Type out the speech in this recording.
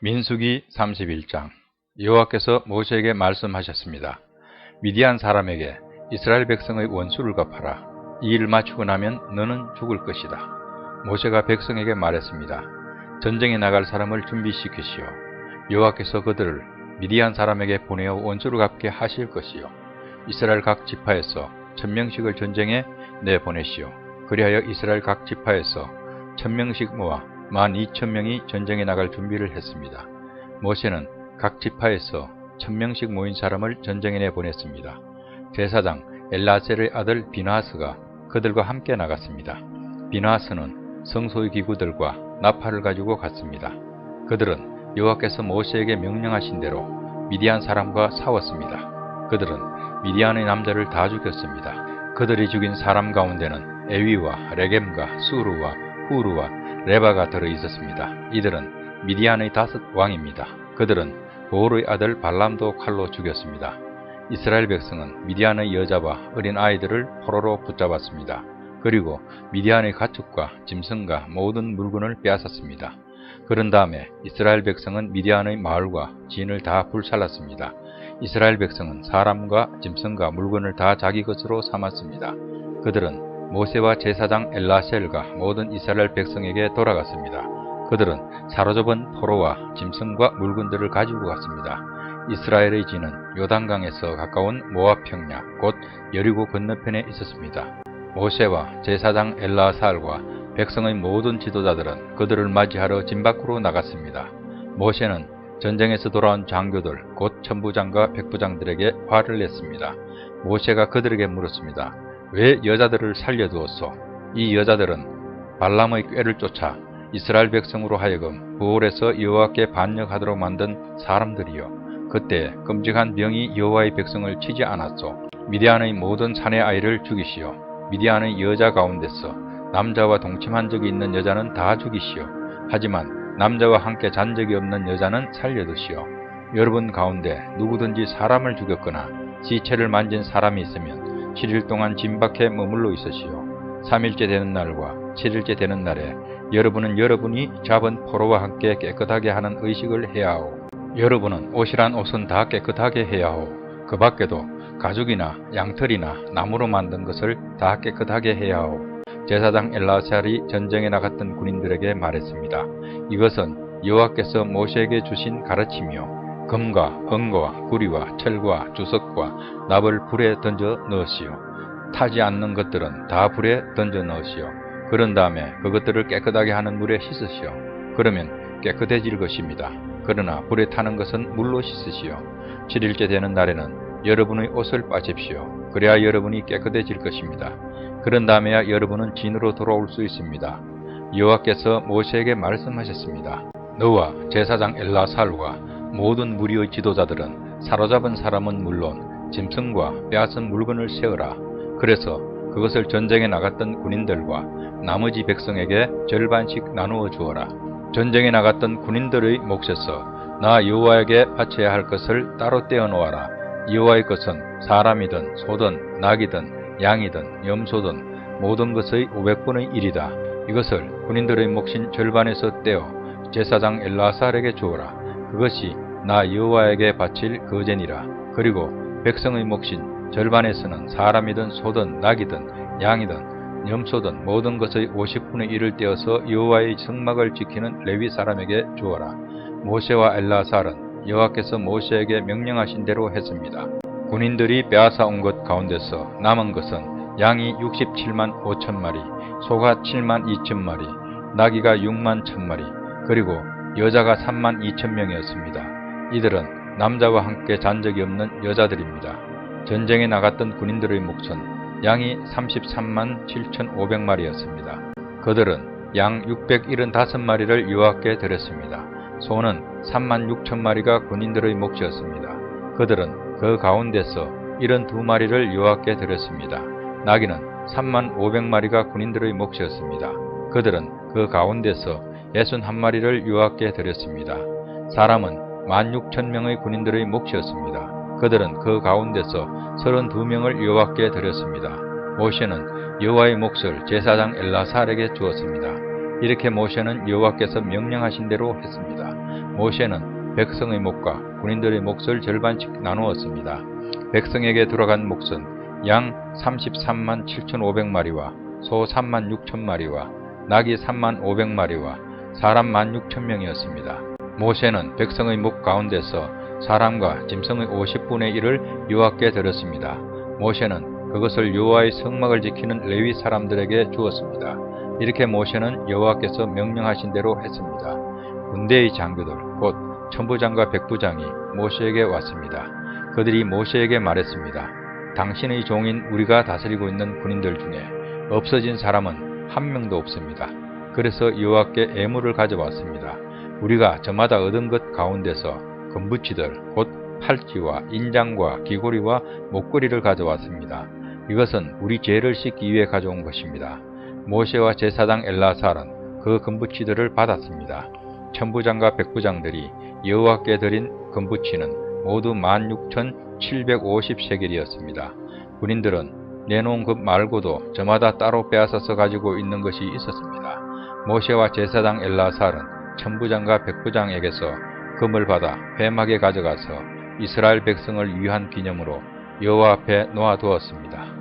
민수기 31장 여호와께서 모세에게 말씀하셨습니다. 미디안 사람에게 이스라엘 백성의 원수를 갚아라. 이 일을 마치고 나면 너는 죽을 것이다. 모세가 백성에게 말했습니다. 전쟁에 나갈 사람을 준비시키시오. 여호와께서 그들을 미디안 사람에게 보내어 원수를 갚게 하실 것이요. 이스라엘 각 지파에서 천명씩을 전쟁에 내보내시오. 그리하여 이스라엘 각 지파에서 천명씩 모아 만 이천 명이 전쟁에 나갈 준비를 했습니다. 모세는 각 지파에서 천 명씩 모인 사람을 전쟁에 내보냈습니다. 제사장 엘라셀의 아들 비나하스가 그들과 함께 나갔습니다. 비나하스는 성소의 기구들과 나팔을 가지고 갔습니다. 그들은 여호와께서 모세에게 명령하신 대로 미디안 사람과 싸웠습니다. 그들은 미디안의 남자를 다 죽였습니다. 그들이 죽인 사람 가운데는 에위와 레겜과 수르와 후르와 레바가 들어 있었습니다. 이들은 미디안의 다섯 왕입니다. 그들은 보울의 아들 발람도 칼로 죽였습니다. 이스라엘 백성은 미디안의 여자와 어린 아이들을 포로로 붙잡았습니다. 그리고 미디안의 가축과 짐승과 모든 물건을 빼앗았습니다. 그런 다음에 이스라엘 백성은 미디안의 마을과 진을 다 불살랐습니다. 이스라엘 백성은 사람과 짐승과 물건을 다 자기 것으로 삼았습니다. 그들은 모세와 제사장 엘라셀과 모든 이스라엘 백성에게 돌아갔습니다. 그들은 사로잡은 포로와 짐승과 물건들을 가지고 갔습니다. 이스라엘의 진은 요단강에서 가까운 모압 평야 곧 여리고 건너편에 있었습니다. 모세와 제사장 엘라살과 백성의 모든 지도자들은 그들을 맞이하러 진 밖으로 나갔습니다. 모세는 전쟁에서 돌아온 장교들 곧 천부장과 백부장들에게 화를 냈습니다. 모세가 그들에게 물었습니다. 왜 여자들을 살려두었소? 이 여자들은 발람의 꾀를 쫓아 이스라엘 백성으로 하여금 부올에서 여호와께 반역하도록 만든 사람들이요. 그때 끔찍한 병이 여호와의 백성을 치지 않았소. 미디안의 모든 사내 아이를 죽이시오. 미디안의 여자 가운데서 남자와 동침한 적이 있는 여자는 다 죽이시오. 하지만 남자와 함께 잔 적이 없는 여자는 살려두시오. 여러분 가운데 누구든지 사람을 죽였거나 시체를 만진 사람이 있으면 7일 동안 진 밖에 머물러 있으시오. 3일째 되는 날과 7일째 되는 날에 여러분은 여러분이 잡은 포로와 함께 깨끗하게 하는 의식을 해야 하오. 여러분은 옷이란 옷은 다 깨끗하게 해야 하오. 그 밖에도 가죽이나 양털이나 나무로 만든 것을 다 깨끗하게 해야 하오. 제사장 엘라살이 전쟁에 나갔던 군인들에게 말했습니다. 이것은 여호와께서 모세에게 주신 가르침이요. 금과 은과 구리와 철과 주석과 납을 불에 던져 넣으시오. 타지 않는 것들은 다 불에 던져 넣으시오. 그런 다음에 그것들을 깨끗하게 하는 물에 씻으시오. 그러면 깨끗해질 것입니다. 그러나 불에 타는 것은 물로 씻으시오. 7일째 되는 날에는 여러분의 옷을 빠집시오. 그래야 여러분이 깨끗해질 것입니다. 그런 다음에야 여러분은 진으로 돌아올 수 있습니다. 여호와께서 모세에게 말씀하셨습니다. 너와 제사장 엘라살과 모든 무리의 지도자들은 사로잡은 사람은 물론 짐승과 빼앗은 물건을 세어라. 그래서 그것을 전쟁에 나갔던 군인들과 나머지 백성에게 절반씩 나누어 주어라. 전쟁에 나갔던 군인들의 몫에서 나 여호와에게 바쳐야 할 것을 따로 떼어 놓아라. 여호와의 것은 사람이든 소든 낙이든 양이든 염소든 모든 것의 500분의 1이다. 이것을 군인들의 몫인 절반에서 떼어 제사장 엘라살에게 주어라. 그것이 나 여호와에게 바칠 거제니라. 그리고 백성의 몫인 절반에서는 사람이든 소든 낙이든 양이든 염소든 모든 것의 50분의 1을 떼어서 여호와의 성막을 지키는 레위 사람에게 주어라. 모세와 엘라살은 여호와께서 모세에게 명령하신 대로 했습니다. 군인들이 빼앗아 온 것 가운데서 남은 것은 양이 67만 5천 마리, 소가 7만 2천 마리, 나귀가 6만 1천 마리, 그리고 여자가 3만 2천 명이었습니다. 이들은 남자와 함께 잔 적이 없는 여자들입니다. 전쟁에 나갔던 군인들의 몫은 양이 33만 7,500마리였습니다. 그들은 양 675마리를 여호와께 드렸습니다. 소는 3만 6천 마리가 군인들의 몫이었습니다. 그들은 그 가운데서 72마리를 여호와께 드렸습니다. 나귀는 3만 500마리가 군인들의 몫이었습니다. 그들은 그 가운데서 61마리를 여호와께 드렸습니다. 사람은 16,000명의 군인들의 몫이었습니다. 그들은 그 가운데서 32명을 여호와께 드렸습니다. 모세는 여호와의 몫을 제사장 엘라살에게 주었습니다. 이렇게 모세는 여호와께서 명령하신 대로 했습니다. 모세는 백성의 목과 군인들의 몫을 절반씩 나누었습니다. 백성에게 들어간 몫은 양 33만 7,500마리와 소 3만 6천 마리와 낙이 3만 500마리와 사람 1만 6천 명이었습니다. 모세는 백성의 목 가운데서 사람과 짐승의 50분의 1을 여호와께 드렸습니다. 모세는 그것을 여호와의 성막을 지키는 레위 사람들에게 주었습니다. 이렇게 모세는 여호와께서 명령하신 대로 했습니다. 군대의 장교들 곧 천부장과 백부장이 모세에게 왔습니다. 그들이 모세에게 말했습니다. 당신의 종인 우리가 다스리고 있는 군인들 중에 없어진 사람은 한 명도 없습니다. 그래서 여호와께 애물을 가져왔습니다. 우리가 저마다 얻은 것 가운데서 금붙이들 곧 팔찌와 인장과 귀고리와 목걸이를 가져왔습니다. 이것은 우리 죄를 씻기 위해 가져온 것입니다. 모세와 제사장 엘라살은 그 금붙이들을 받았습니다. 천부장과 백부장들이 여호와께 드린 금붙이는 모두 16,750세겔이었습니다. 군인들은 내놓은 것 말고도 저마다 따로 빼앗아서 가지고 있는 것이 있었습니다. 모세와 제사장 엘라살은 천부장과 백부장에게서 금을 받아 회막에 가져가서 이스라엘 백성을 위한 기념으로 여호와 앞에 놓아두었습니다.